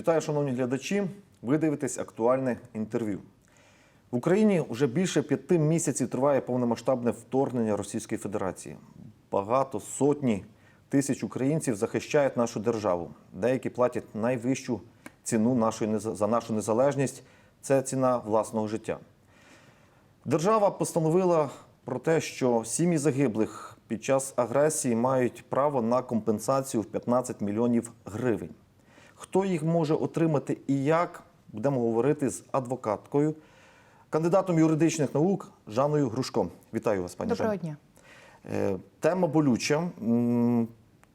Вітаю, шановні глядачі. Ви дивитесь актуальне інтерв'ю. В Україні вже більше п'яти місяців триває повномасштабне вторгнення Російської Федерації. Багато сотні тисяч українців захищають нашу державу. Деякі платять найвищу ціну нашої за нашу незалежність це ціна власного життя. Держава постановила про те, що сім'ї загиблих під час агресії мають право на компенсацію в 15 мільйонів гривень. Хто їх може отримати і як, будемо говорити з адвокаткою, кандидатом юридичних наук Жанною Грушко. Вітаю вас, пані Доброго дня. Е, Тема болюча.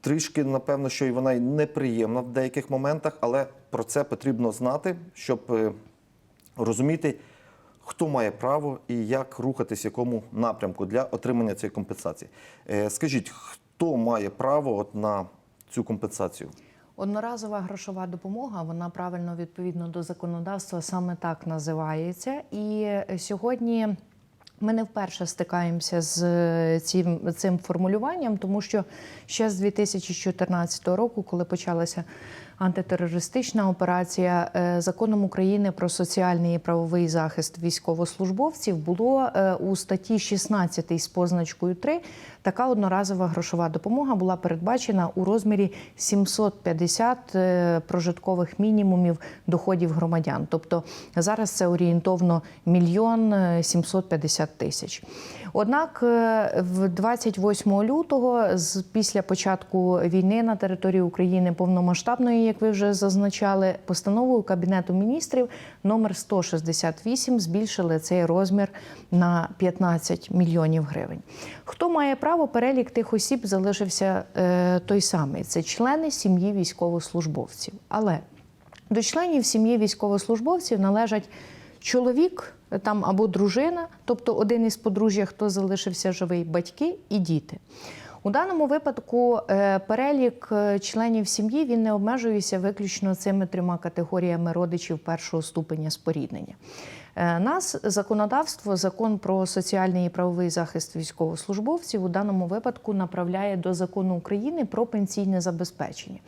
Трішки, напевно, що і вона й неприємна в деяких моментах, але про це потрібно знати, щоб е, розуміти, хто має право і як рухатись в якому напрямку для отримання цієї компенсації. Е, Скажіть, хто має право от на цю компенсацію? Одноразова грошова допомога, вона правильно відповідно до законодавства саме так називається. І е, сьогодні ми не вперше стикаємося з е, цим, цим формулюванням, тому що ще з 2014 року, коли почалася антитерористична операція, е, законом України про соціальний і правовий захист військовослужбовців було е, у статті 16 з позначкою 3 така одноразова грошова допомога була передбачена у розмірі 750 е, прожиткових мінімумів доходів громадян. Тобто зараз це орієнтовно мільйон е, 750 тисяч. Однак е, в 28 лютого, з після початку війни на території України повномасштабної, як ви вже зазначали, постановою Кабінету міністрів номер 168 збільшили цей розмір на 15 мільйонів гривень. Хто має право, перелік тих осіб залишився е, той самий: це члени сім'ї військовослужбовців. Але до членів сім'ї військовослужбовців належать чоловік е, там або дружина, тобто один із подружжя, хто залишився живий, батьки і діти. У даному випадку е, перелік е, членів сім'ї він не обмежується виключно цими трьома категоріями родичів першого ступеня споріднення. Нас законодавство, закон про соціальний і правовий захист військовослужбовців у даному випадку направляє до закону України про пенсійне забезпечення.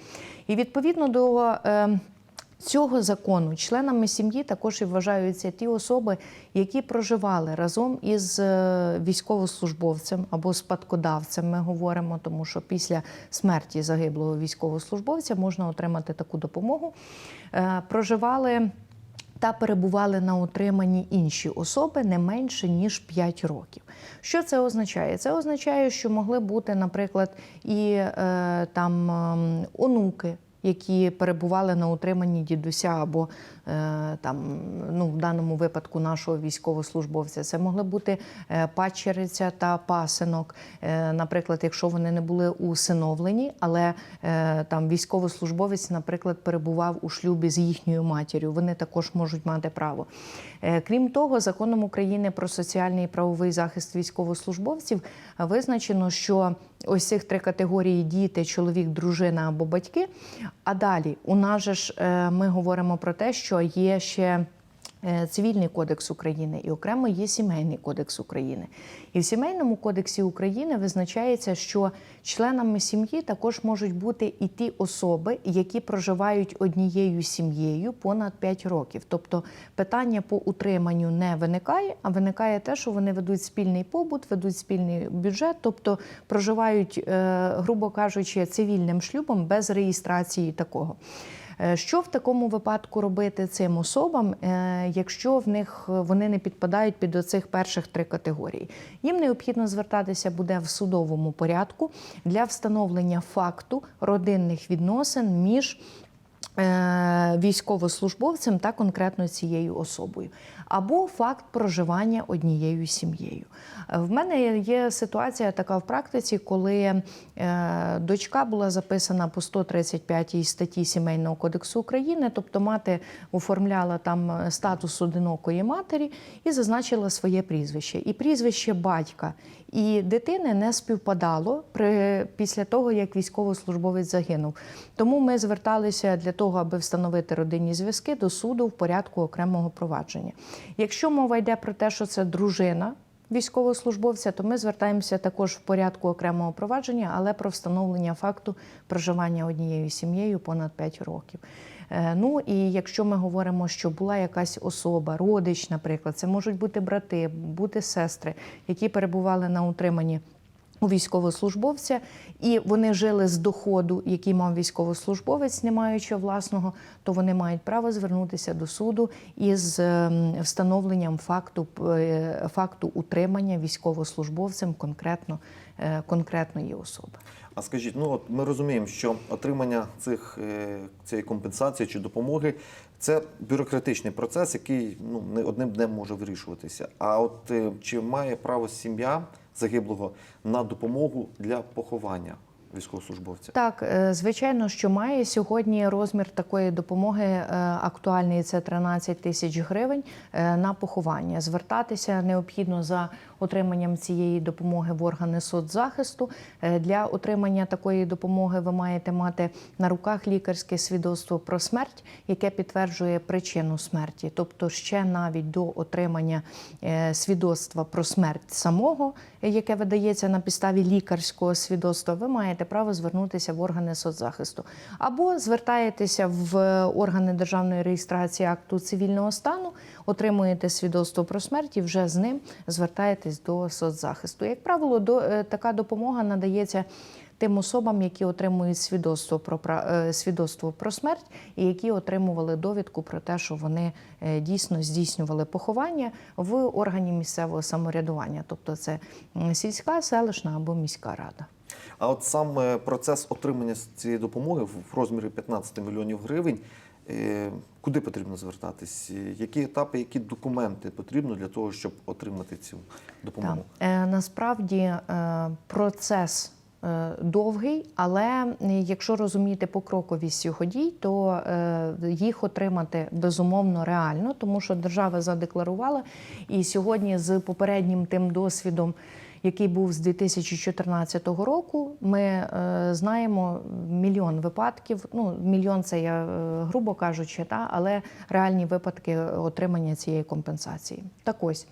І відповідно до Цього закону членами сім'ї також і вважаються ті особи, які проживали разом із е, військовослужбовцем або спадкодавцем. Ми говоримо, тому що після смерті загиблого військовослужбовця можна отримати таку допомогу. Е, Проживали та перебували на утриманні інші особи не менше ніж 5 років. Що це означає? Це означає, що могли бути, наприклад, і е, там ем, онуки. Які перебували на утриманні дідуся або там, ну, в даному випадку нашого військовослужбовця, це могли бути е, падчериця та пасинок. Е, наприклад, якщо вони не були усиновлені, але е, там військовослужбовець, наприклад, перебував у шлюбі з їхньою матір'ю, вони також можуть мати право. Е, Крім того, законом України про соціальний і правовий захист військовослужбовців е, визначено, що ось цих три категорії діти, чоловік, дружина або батьки. А далі у нас же ж е, ми говоримо про те, що є ще. Е, Цивільний кодекс України і окремо є сімейний кодекс України. І в сімейному кодексі України визначається, що членами сім'ї також можуть бути і ті особи, які проживають однією сім'єю понад 5 років. Тобто питання по утриманню не виникає, а виникає те, що вони ведуть спільний побут, ведуть спільний бюджет, тобто проживають, е, грубо кажучи, цивільним шлюбом без реєстрації такого. Е, Що в такому випадку робити цим особам, е, якщо в них е, вони не підпадають під оцих перших три категорії? Їм необхідно звертатися буде в судовому порядку для встановлення факту родинних відносин між військовослужбовцем та конкретно цією особою, або факт проживання однією сім'єю. Е, В мене є ситуація така в практиці, коли е, дочка була записана по 135 статті Сімейного кодексу України, тобто мати оформляла там е, статус одинокої матері і зазначила своє прізвище. І прізвище батька і дитини не співпадало при, після того, як військовослужбовець загинув. Тому ми зверталися для того, аби встановити родинні зв'язки до суду в порядку окремого провадження. Якщо мова йде про те, що це дружина військовослужбовця, то ми звертаємося також в порядку окремого провадження, але про встановлення факту проживання однією сім'єю понад 5 років. Е, Ну і якщо ми говоримо, що була якась особа, родич, наприклад, це можуть бути брати, бути сестри, які перебували на утриманні у військовослужбовця, і вони жили з доходу, який мав військовослужбовець, не маючи власного, то вони мають право звернутися до суду із ем, встановленням факту, е, факту утримання військовослужбовцем конкретно, е, конкретної особи. А скажіть, ну от ми розуміємо, що отримання цих е, цієї компенсації чи допомоги це бюрократичний процес, який ну не одним днем може вирішуватися. А от чи має право сім'я загиблого на допомогу для поховання військовослужбовця? Так, е, звичайно, що має сьогодні розмір такої допомоги е, актуальний це 13 тисяч гривень е, на поховання. Звертатися необхідно за отриманням цієї допомоги в органи соцзахисту. Е, Для отримання такої допомоги ви маєте мати на руках лікарське свідоцтво про смерть, яке підтверджує причину смерті. Тобто, ще навіть до отримання е, свідоцтва про смерть самого, е, яке видається на підставі лікарського свідоцтва, ви маєте право звернутися в органи соцзахисту або звертаєтеся в органи державної реєстрації акту цивільного стану, отримуєте свідоцтво про смерть і вже з ним звертаєтесь до соцзахисту. Як правило, до, е, така допомога надається. Тим особам, які отримують свідоцтво про е, свідоцтво про смерть, і які отримували довідку про те, що вони е, дійсно здійснювали поховання в органі місцевого самоврядування, тобто це сільська, селищна або міська рада. А от сам е, процес отримання цієї допомоги в розмірі 15 мільйонів гривень. Е, Куди потрібно звертатись? Е, Які етапи, які документи потрібно для того, щоб отримати цю допомогу? Так. Е, насправді процес довгий, але якщо розуміти покроковість його дій, то їх отримати безумовно реально, тому що держава задекларувала. І сьогодні з попереднім тим досвідом. Який був з 2014 року, ми е, знаємо мільйон випадків. Ну, мільйон це я е, грубо кажучи, та але реальні випадки отримання цієї компенсації. Так ось.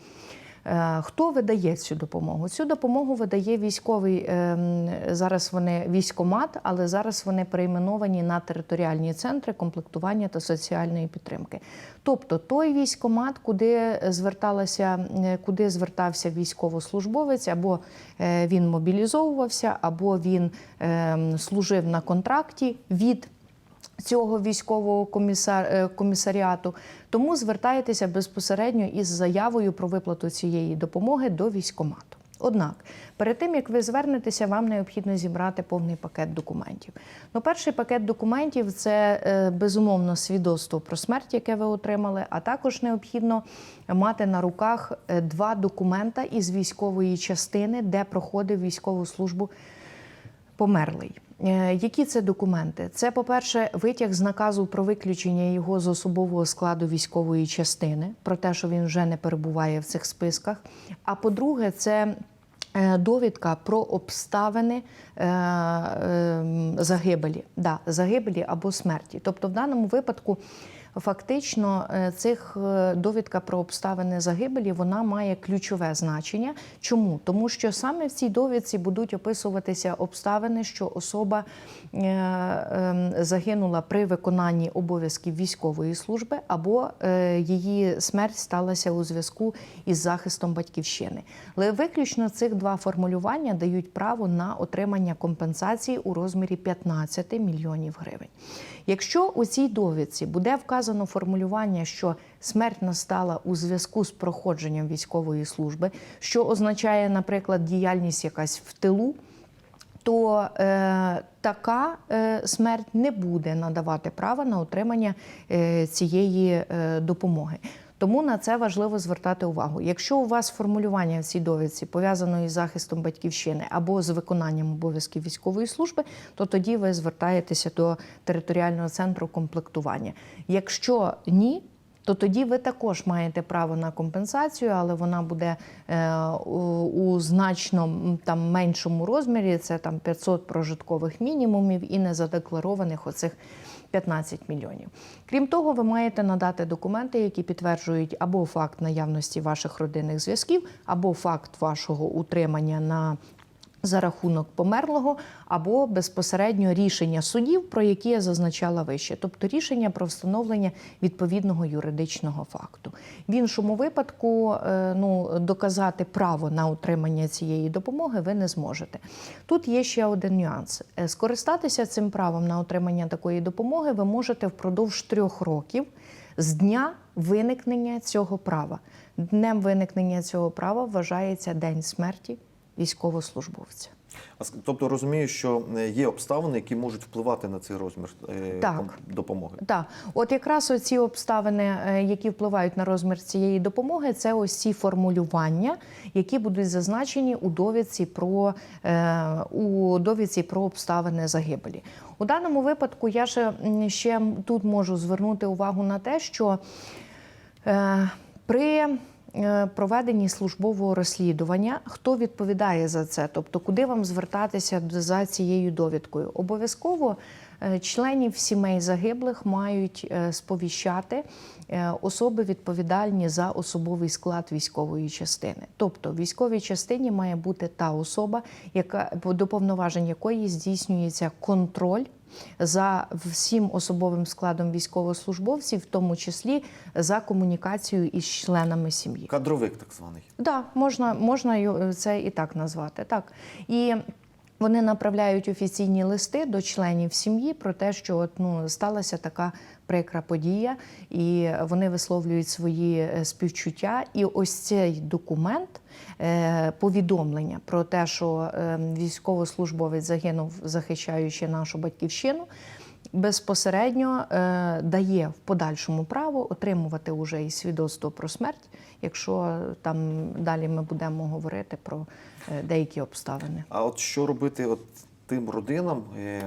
Е, Хто видає цю допомогу? Цю допомогу видає військовий ем, зараз. Вони військомат, але зараз вони перейменовані на територіальні центри комплектування та соціальної підтримки. Тобто той військомат, куди зверталася, е, куди звертався військовослужбовець, або е, він мобілізовувався, або він ем, служив на контракті від цього військового комісар, е, комісаріату. Тому звертаєтеся безпосередньо із заявою про виплату цієї допомоги до військомату. Однак, перед тим як ви звернетеся, вам необхідно зібрати повний пакет документів. Ну, перший пакет документів це е, безумовно свідоцтво про смерть, яке ви отримали, а також необхідно мати на руках е, два документа із військової частини, де проходив військову службу померлий. Е, Які це документи? Це, по-перше, витяг з наказу про виключення його з особового складу військової частини, про те, що він вже не перебуває в цих списках. А по-друге, це е, довідка про обставини е, е, загибелі, да, загибелі або смерті. Тобто, в даному випадку. Фактично, е, цих е, довідка про обставини загибелі вона має ключове значення. Чому? Тому що саме в цій довідці будуть описуватися обставини, що особа е, е, загинула при виконанні обов'язків військової служби, або її смерть сталася у зв'язку із захистом батьківщини. Але виключно цих два формулювання дають право на отримання компенсації у розмірі 15 мільйонів гривень. Якщо у цій довідці буде вказано формулювання, що смерть настала у зв'язку з проходженням військової служби, що означає, наприклад, діяльність якась в тилу, то е, така е, смерть не буде надавати права на отримання е, цієї е, допомоги. Тому на це важливо звертати увагу. Якщо у вас формулювання в цій довідці пов'язано із захистом батьківщини або з виконанням обов'язків військової служби, то тоді ви звертаєтеся до територіального центру комплектування. Якщо ні, то тоді ви також маєте право на компенсацію, але вона буде е, у, значно там меншому розмірі. Це там 500 прожиткових мінімумів і незадекларованих оцих 15 мільйонів. Крім того, ви маєте надати документи, які підтверджують або факт наявності ваших родинних зв'язків, або факт вашого утримання на за рахунок померлого або безпосередньо рішення судів, про які я зазначала вище, тобто рішення про встановлення відповідного юридичного факту. В іншому випадку е, ну, доказати право на отримання цієї допомоги ви не зможете. Тут є ще один нюанс: Е, скористатися цим правом на отримання такої допомоги ви можете впродовж трьох років з дня виникнення цього права. Днем виникнення цього права вважається день смерті військовослужбовця. Тобто розумію, що е, є обставини, які можуть впливати на цей розмір е, Так. допомоги. Так, от якраз оці обставини, е, які впливають на розмір цієї допомоги, це ось ці формулювання, які будуть зазначені у довідці про, у довідці про обставини загибелі. У даному випадку я ще, ще тут можу звернути увагу на те, що При проведенні службового розслідування хто відповідає за це? Тобто, куди вам звертатися за цією довідкою? Обов'язково е, членів сімей загиблих мають е, сповіщати е, особи відповідальні за особовий склад військової частини. Тобто, в військовій частині має бути та особа, яка до повноважень якої здійснюється контроль за всім особовим складом військовослужбовців, в тому числі за комунікацією із членами сім'ї. Кадровик так званий. Да, можна, можна це і так назвати. Так. І вони направляють офіційні листи до членів сім'ї про те, що от, ну, сталася така прикра подія, і вони висловлюють свої е, співчуття. І ось цей документ, е, повідомлення про те, що е, військовослужбовець загинув, захищаючи нашу батьківщину. Безпосередньо е, дає в подальшому право отримувати уже і свідоцтво про смерть, якщо там далі ми будемо говорити про деякі обставини. А от що робити от тим родинам, е,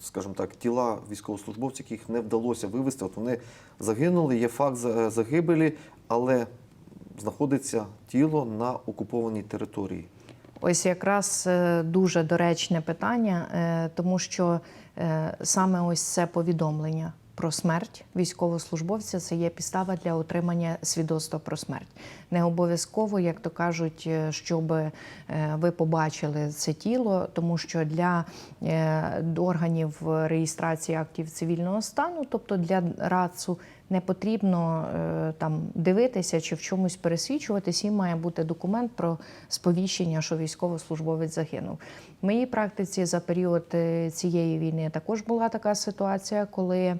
скажімо так, тіла військовослужбовців, яких не вдалося вивезти, от вони загинули, є факт загибелі, але знаходиться тіло на окупованій території. Ось якраз е, дуже доречне питання, е, тому що е, саме ось це повідомлення про смерть військовослужбовця це є підстава для отримання свідоцтва про смерть. Не обов'язково, як то кажуть, е, щоб е, ви побачили це тіло, тому що для е, органів реєстрації актів цивільного стану, тобто для РАЦУ, не потрібно е, там дивитися чи в чомусь пересвідчуватись, їм має бути документ про сповіщення, що військовослужбовець загинув. В моїй практиці за період е, цієї війни також була така ситуація, коли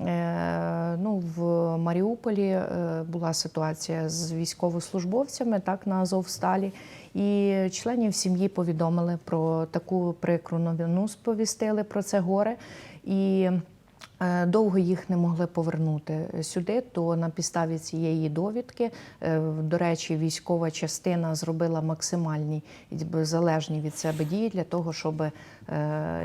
е, ну, в Маріуполі була ситуація з військовослужбовцями, так на Азовсталі. І членів сім'ї повідомили про таку прикру новину, сповістили про це горе. І Довго їх не могли повернути сюди, то на підставі цієї довідки, е, до речі, військова частина зробила максимальні залежні від себе дії для того, щоб е,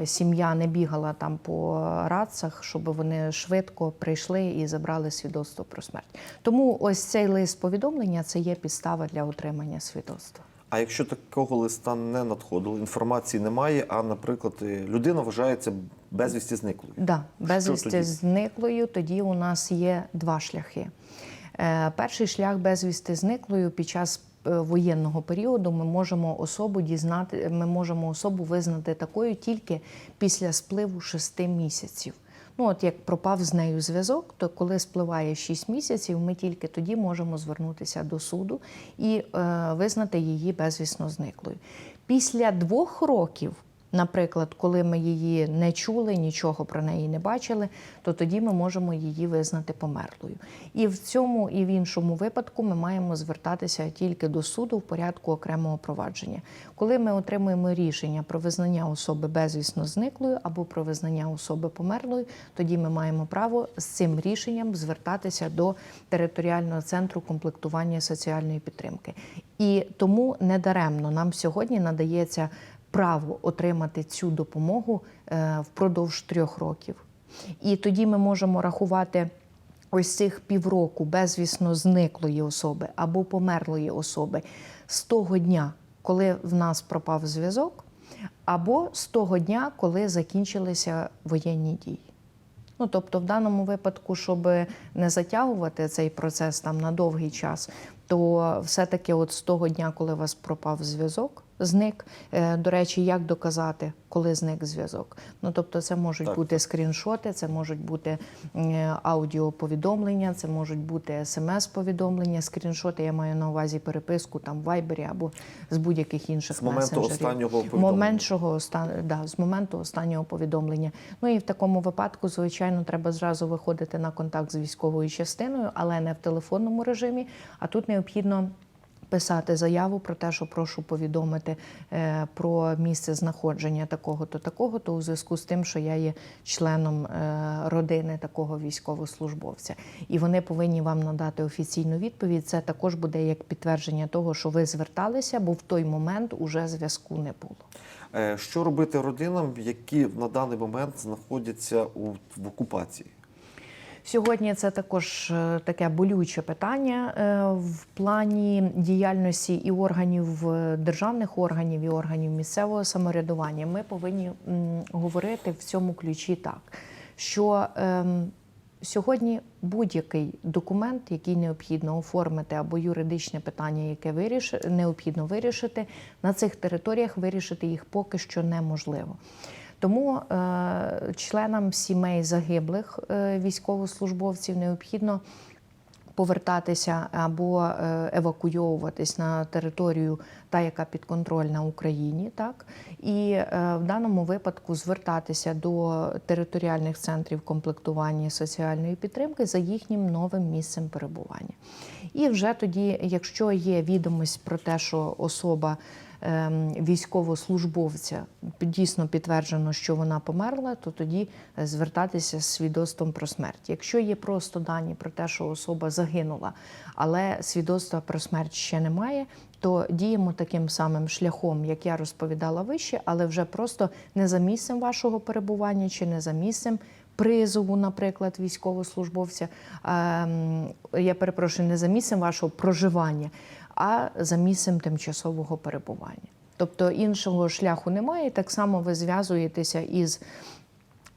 сім'я не бігала там по радцях, щоб вони швидко прийшли і забрали свідоцтво про смерть. Тому ось цей лист повідомлення це є підстава для отримання свідоцтва. А якщо такого листа не надходило, інформації немає, а, наприклад, е, людина вважається безвісті зниклою. Да, безвісти тоді? зниклою тоді у нас є два шляхи. Е, Перший шлях безвісти зниклою під час е, воєнного періоду ми можемо особу дізнати, ми можемо особу визнати такою тільки після спливу шести місяців. Ну, от як пропав з нею зв'язок, то коли спливає 6 місяців, ми тільки тоді можемо звернутися до суду і е, визнати її безвісно зниклою. Після двох років Наприклад, коли ми її не чули, нічого про неї не бачили, то тоді ми можемо її визнати померлою. І в цьому і в іншому випадку ми маємо звертатися тільки до суду в порядку окремого провадження. Коли ми отримуємо рішення про визнання особи безвісно зниклою або про визнання особи померлою, тоді ми маємо право з цим рішенням звертатися до територіального центру комплектування соціальної підтримки. І тому недаремно нам сьогодні надається право отримати цю допомогу е, впродовж трьох років. І тоді ми можемо рахувати ось цих півроку безвісно зниклої особи або померлої особи з того дня, коли в нас пропав зв'язок, або з того дня, коли закінчилися воєнні дії. Ну, тобто, в даному випадку, щоб не затягувати цей процес там на довгий час, то все-таки от з того дня, коли у вас пропав зв'язок, зник. Е, До речі, як доказати, коли зник зв'язок? Ну тобто, це можуть Так, бути скріншоти, це можуть бути е, аудіоповідомлення, це можуть бути смс-повідомлення, скріншоти. Я маю на увазі переписку там в Вайбері або з будь-яких інших З моменту месенджерів. останнього повідомлення. Меншого да, з моменту останнього повідомлення. Ну і в такому випадку, звичайно, треба зразу виходити на контакт з військовою частиною, але не в телефонному режимі. А тут необхідно. Писати заяву про те, що прошу повідомити е, про місце знаходження такого-то, такого-то у зв'язку з тим, що я є членом е, родини такого військовослужбовця, і вони повинні вам надати офіційну відповідь. Це також буде як підтвердження того, що ви зверталися, бо в той момент уже зв'язку не було. Е, Що робити родинам, які на даний момент знаходяться у, в окупації? Сьогодні це також е, таке болюче питання е, в плані діяльності і органів е, державних органів, і органів місцевого самоврядування. Ми повинні говорити в цьому ключі так, що ем, сьогодні будь-який документ, який необхідно оформити, або юридичне питання, яке виріш... необхідно вирішити, на цих територіях вирішити їх поки що неможливо. Тому е, членам сімей загиблих е, військовослужбовців необхідно повертатися або е, евакуйовуватись на територію, та яка підконтрольна Україні, так і в даному випадку звертатися до територіальних центрів комплектування соціальної підтримки за їхнім новим місцем перебування. І вже тоді, якщо є відомість про те, що особа військовослужбовця дійсно підтверджено, що вона померла, то тоді е, звертатися з свідоцтвом про смерть. Якщо є просто дані про те, що особа загинула, але свідоцтва про смерть ще немає, то діємо таким самим шляхом, як я розповідала вище, але вже просто не за місцем вашого перебування чи не за місцем. Призову, наприклад, військовослужбовця, ем, я перепрошую, не за місцем вашого проживання, а за місцем тимчасового перебування. Тобто іншого шляху немає. Так само ви зв'язуєтеся із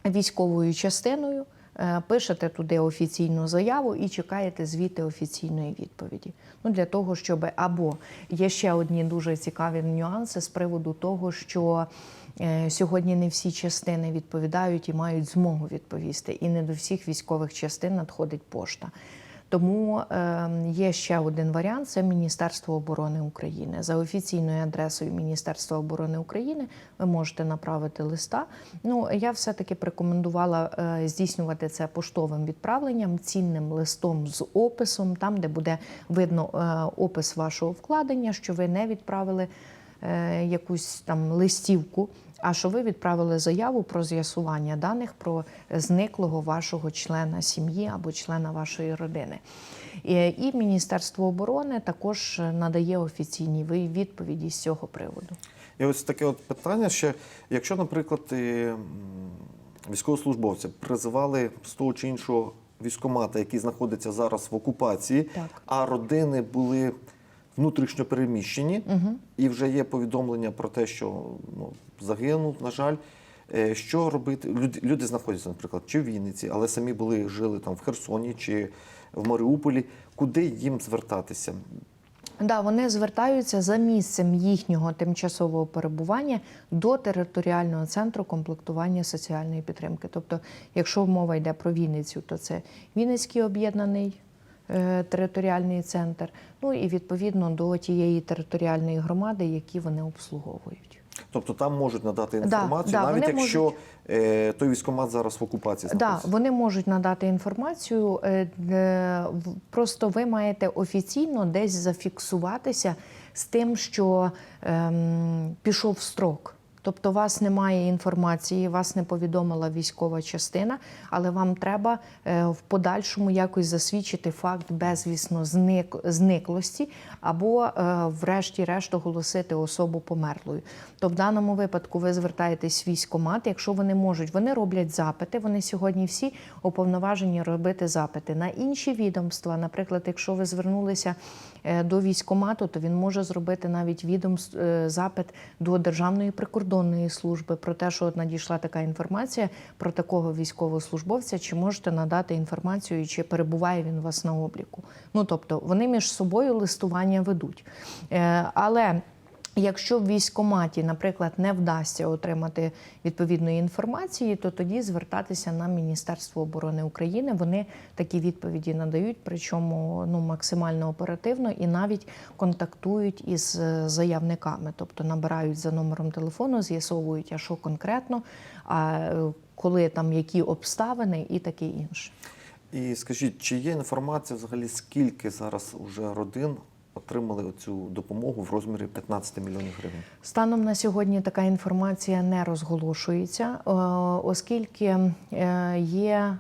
військовою частиною, е, пишете туди офіційну заяву і чекаєте звідти офіційної відповіді. Ну для того, щоб або є ще одні дуже цікаві нюанси з приводу того, що е, сьогодні не всі частини відповідають і мають змогу відповісти, і не до всіх військових частин надходить пошта. Тому е, є ще один варіант: це Міністерство оборони України. За офіційною адресою Міністерства оборони України ви можете направити листа. Ну я все-таки рекомендувала е, здійснювати це поштовим відправленням, цінним листом з описом, там де буде видно е, опис вашого вкладення, що ви не відправили е, якусь там листівку. А що ви відправили заяву про з'ясування даних про зниклого вашого члена сім'ї або члена вашої родини? І, і Міністерство оборони також надає офіційні відповіді з цього приводу. І ось таке от питання ще, якщо, наприклад, військовослужбовця призивали з того чи іншого військомата, який знаходиться зараз в окупації, Так. а родини були внутрішньо переміщені, і вже є повідомлення про те, що ну, загинув, на жаль. Е, Що робити? Люди, люди знаходяться, наприклад, чи в Вінниці, але самі були жили там в Херсоні чи в Маріуполі. Куди їм звертатися? Да, вони звертаються за місцем їхнього тимчасового перебування до територіального центру комплектування соціальної підтримки. Тобто, якщо мова йде про Вінницю, то це Вінницький об'єднаний територіальний центр. Ну і відповідно до тієї територіальної громади, які вони обслуговують. Тобто там можуть надати інформацію, да, навіть якщо можуть. е, той військомат зараз в окупації Да, вони можуть надати інформацію. е, е, Просто ви маєте офіційно десь зафіксуватися з тим, що ем, пішов строк. Тобто, у вас немає інформації, вас не повідомила військова частина, але вам треба е, в подальшому якось засвідчити факт безвісно зник, зниклості, або, е, врешті-решт, оголосити особу померлою. То в даному випадку ви звертаєтесь в військкомат, якщо вони можуть, вони роблять запити. Вони сьогодні всі уповноважені робити запити на інші відомства. Наприклад, якщо ви звернулися до військомату, то він може зробити навіть відомс- е, запит до Державної прикордонної служби про те, що от надійшла така інформація про такого військовослужбовця, чи можете надати інформацію, чи перебуває він у вас на обліку. Ну тобто вони між собою листування ведуть. Е, Але Якщо в військкоматі, наприклад, не вдасться отримати відповідної інформації, то тоді звертатися на Міністерство оборони України. Вони такі відповіді надають, причому ну максимально оперативно і навіть контактують із е, заявниками, тобто набирають за номером телефону, з'ясовують, а що конкретно, а е, коли там які обставини і таке інше. І скажіть, чи є інформація взагалі, скільки зараз уже родин отримали цю допомогу в розмірі 15 мільйонів гривень? Станом на сьогодні така інформація не розголошується, е, оскільки е, є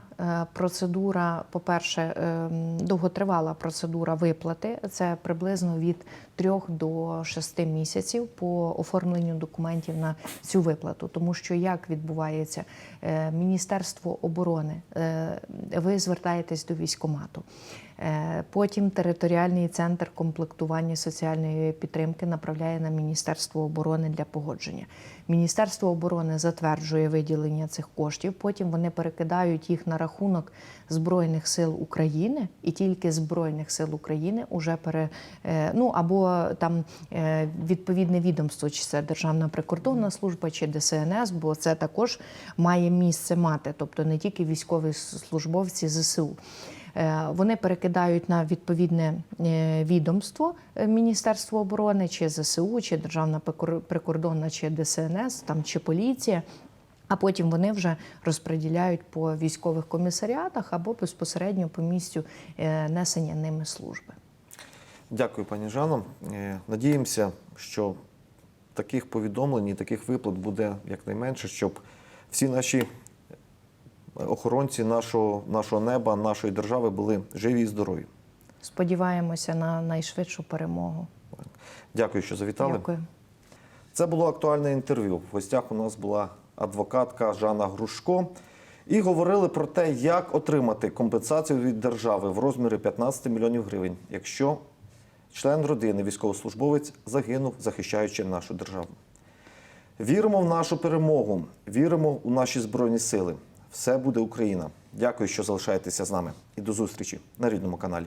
процедура, по-перше, е, довготривала процедура виплати. Це приблизно від 3 до 6 місяців по оформленню документів на цю виплату. Тому що як відбувається Е, Міністерство оборони, е, ви звертаєтесь до військкомату. Е, Потім територіальний центр комплектування соціальної підтримки направляє на Міністерство оборони для погодження. Міністерство оборони затверджує виділення цих коштів. Потім вони перекидають їх на рахунок Збройних сил України, і тільки Збройних сил України уже пере е, ну або там е, відповідне відомство, чи це Державна прикордонна служба, чи ДСНС, бо це також має місце мати, тобто не тільки військові службовці ЗСУ. Е, Вони перекидають на відповідне е, відомство е, Міністерство оборони, чи ЗСУ, чи Державна прикор- прикордонна, чи ДСНС, там чи поліція. А потім вони вже розподіляють по військових комісаріатах або безпосередньо по місцю несення ними служби. Дякую, пані Жано. Надіємося, що таких повідомлень і таких виплат буде якнайменше, щоб всі наші охоронці нашого, нашого неба, нашої держави були живі і здорові. Сподіваємося на найшвидшу перемогу. Дякую, що завітали. Дякую. Це було актуальне інтерв'ю. В гостях у нас була адвокатка Жанна Грушко. І говорили про те, як отримати компенсацію від держави в розмірі 15 мільйонів гривень, якщо член родини, військовослужбовець, загинув, захищаючи нашу державу. Віримо в нашу перемогу, віримо у наші збройні сили. Все буде Україна. Дякую, що залишаєтеся з нами. І до зустрічі на рідному каналі.